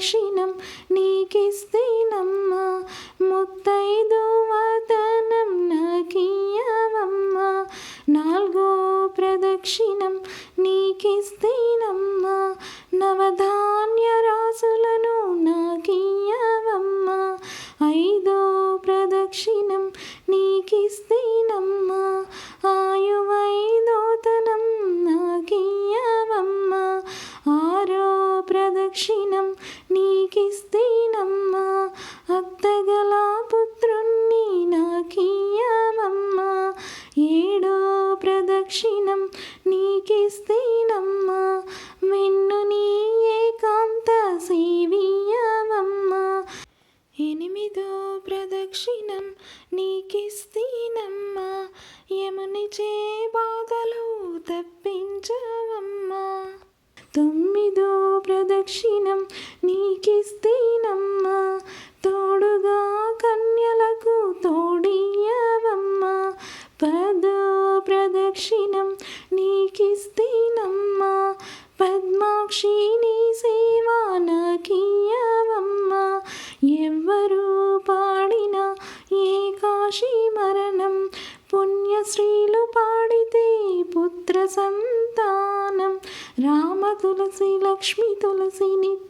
దక్షిణం నీకిస్తేనమ్మా. ముత్తైదు వతనం నాకియ్యవమ్మా. నాలుగో ప్రదక్షిణం నీకిస్తే దక్షిణం నీకిస్తీనమ్మా. యముని చే బాధలు తప్పించవమ్మా. తొమ్మిదో ప్రదక్షిణం నీకిస్తీనమ్మా. తోడుగా కన్యలకు తోడియవమ్మా పదో ప్రదక్షిణం నీకిస్తీనమ్మా. పద్మాక్షిని కాశీ మరణం. పుణ్యశ్రీలు పాడితే పుత్ర సంతానం. రామ తులసి లక్ష్మి తులసి నిత్య